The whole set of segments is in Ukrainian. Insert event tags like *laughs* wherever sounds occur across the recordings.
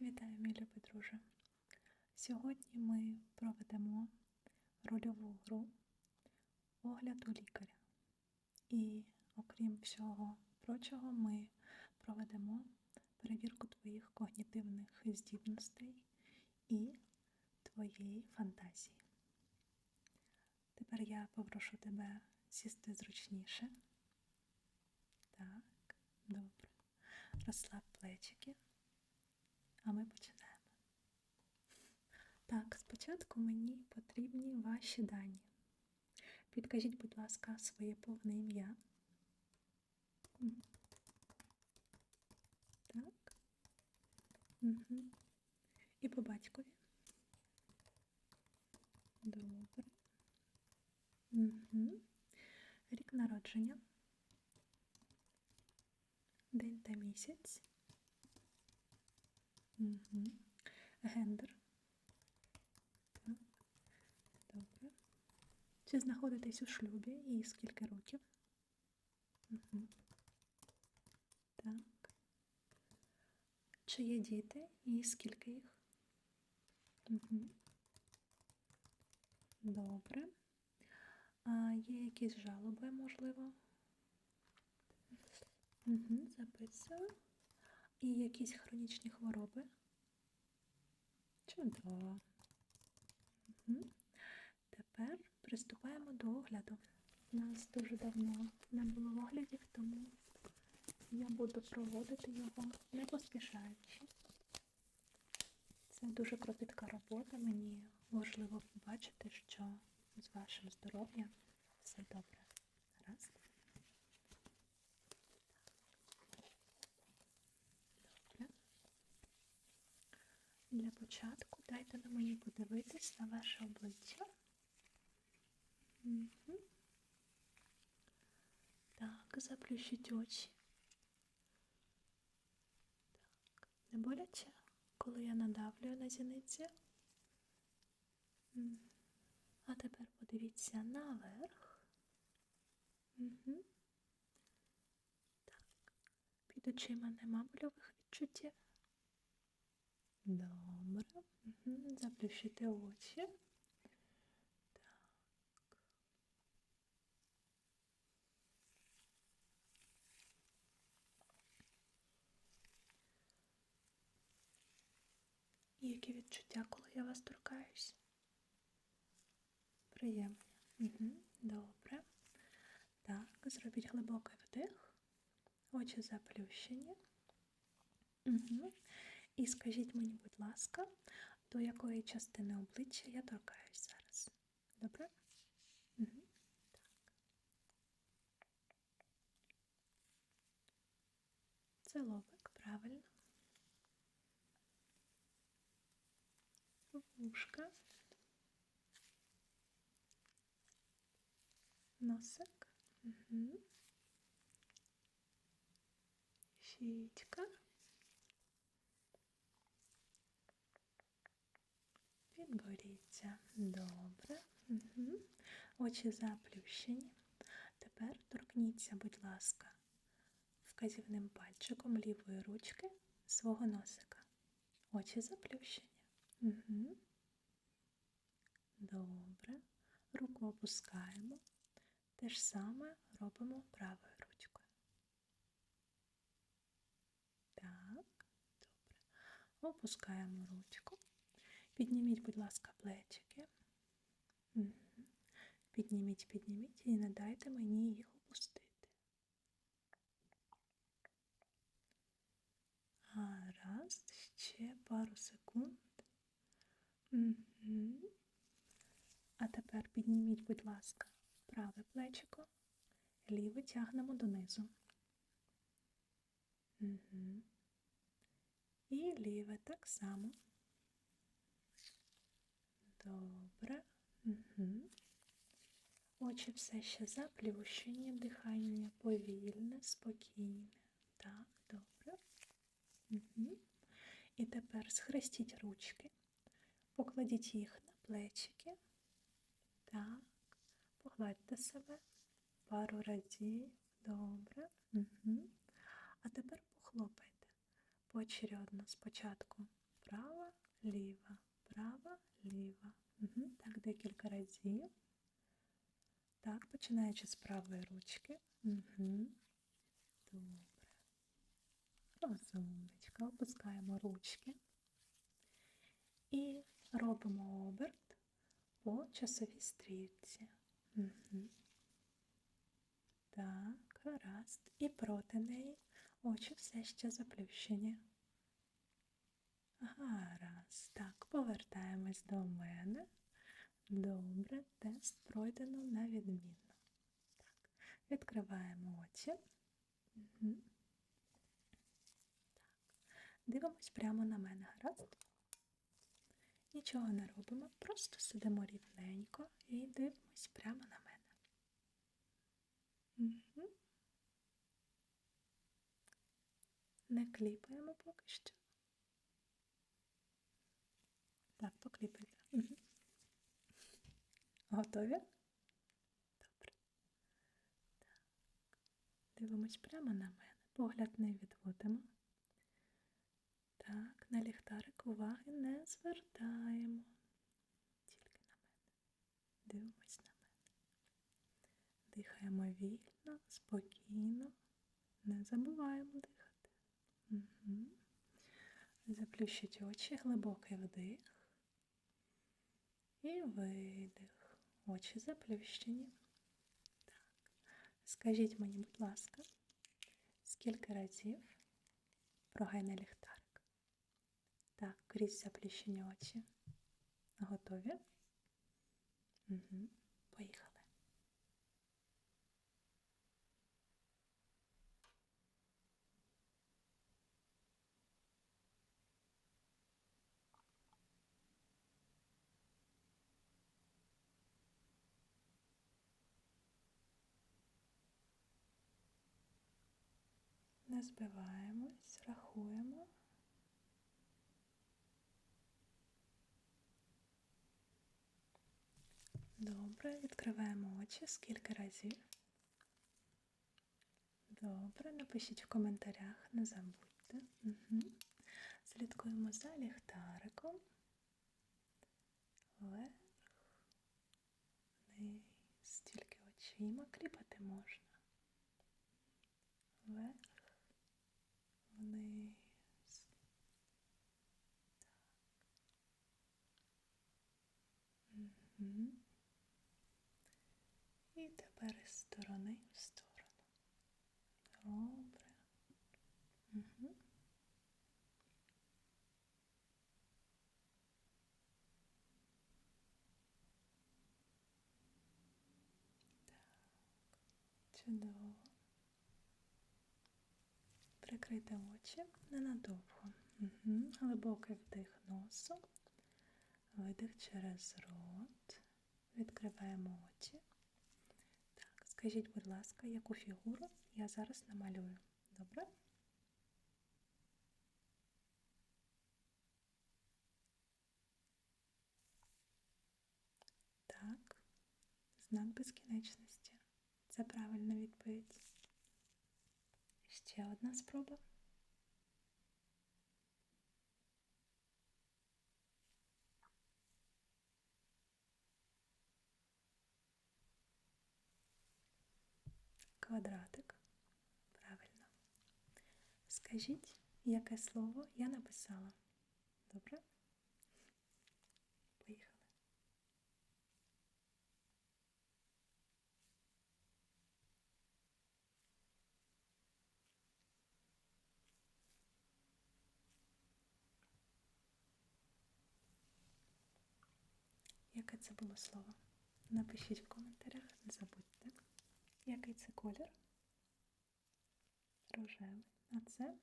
Вітаю, мій любий друже. Сьогодні ми проведемо рольову гру огляд у лікаря. І, окрім всього прочого, ми проведемо перевірку твоїх когнітивних здібностей і твоєї фантазії. Тепер я попрошу тебе сісти зручніше. Так, добре. Розслаб плечики. А ми починаємо. Так, спочатку мені потрібні ваші дані. Підкажіть, будь ласка, своє повне ім'я. Так. Угу. І по батькові. Добре. Угу. Рік народження. День та місяць. Угу. Гендер. Так. Добре. Чи знаходитесь у шлюбі і скільки років? Угу. Так. Чи є діти і скільки їх? Угу. Добре. А є якісь жалоби, можливо? Угу. Записую. І якісь хронічні хвороби? Чудово. Угу. Тепер приступаємо до огляду. У нас дуже давно не було оглядів, тому я буду проводити його не поспішаючи. Це дуже кропітка робота. Мені важливо побачити, що з вашим здоров'ям все добре. Раз. Для початку дайте на мені подивитись на ваше обличчя. Угу. Так, заплющіть очі. Так, не боляче, коли я надавлюю на зіниці. А тепер подивіться наверх. Угу. Так. Під очима нема больових відчуттів. Добре. Заплющити очі. Так. Які відчуття, коли я вас торкаюсь? Приємні. Угу. Добре. Так, зробіть глибокий вдих. Очі заплющені. Угу. І скажіть мені, будь ласка, до якої частини обличчя я торкаюсь зараз. Добре? Так. Це лобик, правильно. Вушка. Носик. Угу. Щічка. Підборіться. Добре. Угу. Очі заплющені. Тепер торкніться, будь ласка, вказівним пальчиком лівої ручки свого носика. Очі заплющені. Угу. Добре. Руку опускаємо. Те ж саме робимо правою ручкою. Так, добре. Опускаємо ручку. Підніміть, будь ласка, плечики. Підніміть, підніміть і не дайте мені їх опустити. Гаразд, ще пару секунд. А тепер підніміть, будь ласка, праве плечико, ліве тягнемо донизу. І ліве так само. Добре. Угу. Очі все ще заплющені, дихання повільне, спокійне. Так, добре. Угу. І тепер схрестіть ручки, покладіть їх на плечики. Так, погладьте себе пару разів. Добре. Угу. А тепер похлопайте поочередно спочатку права, ліва, права, ліва. Угу. Так, декілька разів. Так, починаючи з правої ручки. Угу. Добре. Розумничка. Опускаємо ручки. І робимо оберт по часовій стрілці. Угу. Так, гаразд. І проти неї очі все ще заплющені. Гаразд. Так, повертаємось до мене. Добре, тест пройдено на відмінно. Так, відкриваємо очі. Так. Дивимось прямо на мене, гаразд. Нічого не робимо, просто сидимо рівненько і дивимось прямо на мене. Угу. Не кліпаємо поки що. Так, покліпайте. Угу. Готові? Добре. Так. Дивимось прямо на мене. Погляд не відводимо. Так, на ліхтарик уваги не звертаємо. Тільки на мене. Дивимось на мене. Дихаємо вільно, спокійно. Не забуваємо дихати. Угу. Заплющіть очі, глибокий вдих. І видих. Очі заплющені. Так. Скажіть мені, будь ласка, скільки разів прогайне ліхтарик? Так, крізь заплющені очі. Готові? Угу. Поїхали. Не збиваємось, рахуємо. Добре, відкриваємо очі скільки разів. Добре, напишіть в коментарях, не забудьте. Угу. Слідкуємо за ліхтариком. Вверх, вниз, тільки очима кріпати можна. Вверх, вниз. Так. І тепер із сторони в сторону. Добре. Угу. Так. Чудово. Прикрийте очі ненадовго. Угу. Глибокий вдих носом, видих через рот. Відкриваємо очі. Так, скажіть, будь ласка, яку фігуру я зараз намалюю? Добре? Так, знак безкінечності. Це правильна відповідь. Ще одна спроба. Квадратик. Правильно. Скажіть, яке слово я написала? Добре? Поїхали. Яке це було слово? Напишіть в коментарях, не забудьте. Який це колір? Рожевий. А це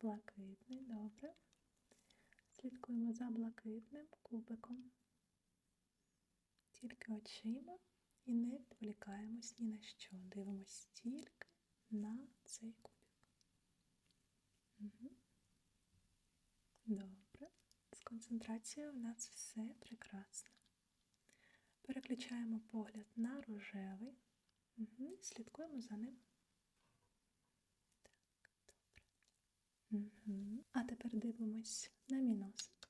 блакитний, добре. Слідкуємо за блакитним кубиком. Тільки очима і не відволікаємось ні на що. Дивимось тільки на цей кубик. Угу. Добре. З концентрацією у нас все прекрасно. Переключаємо погляд на рожевий. Угу. Слідкуємо за ним. Так, добре. Угу. А тепер дивимось на мій носик.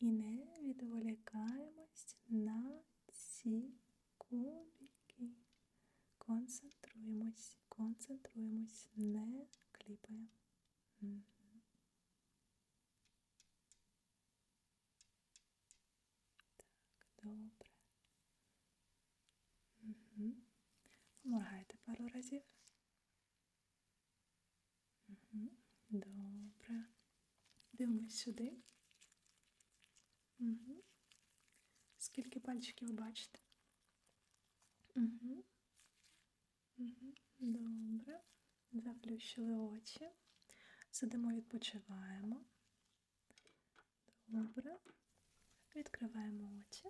І не відволікаємось на ці кубики. Концентруємось, концентруємось, не кліпаємо. Мгм. Так, добре. Угу. Поморгайте пару разів. Угу. Добре. Дивимось сюди. Угу. Скільки пальчиків бачите? Угу. Угу. Добре. Заплющили очі. Сидимо, відпочиваємо. Добре. Відкриваємо очі.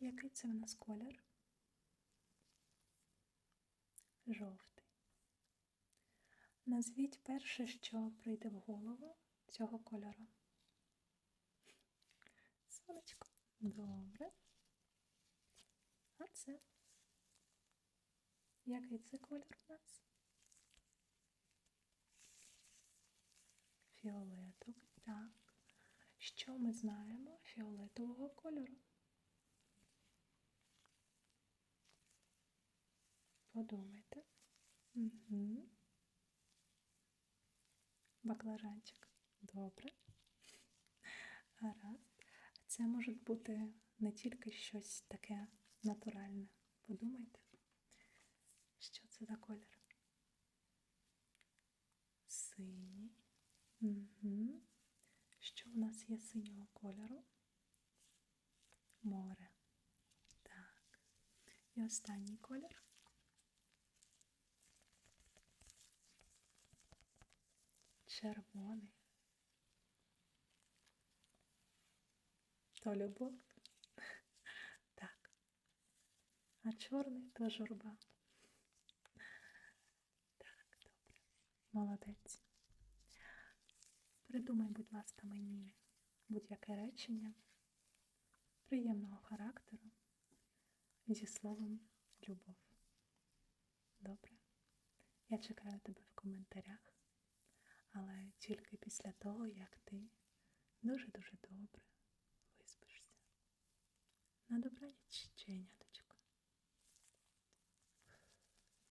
Який це в нас колір? Жовтий. Назвіть перше, що прийде в голову цього кольору. Сонечко. Добре. А це? Який це колір у нас? Фіолетовий. Так. Що ми знаємо фіолетового кольору? Подумайте. Угу. Баклажанчик. Добре. Гаразд. Це може бути не тільки щось таке натуральне. Подумайте, що це за колір? Синій. Угу. Що в нас є синього кольору? Море. Так. І останній колір. Червоний. То любов. *laughs* Так. А чорний то журба. Так, добре. Молодець. Придумай, будь ласка, мені будь-яке речення приємного характеру зі словом любов. Добре? Я чекаю тебе в коментарях, але тільки після того, як ти дуже-дуже добре виспишся. На добраніч, Женя.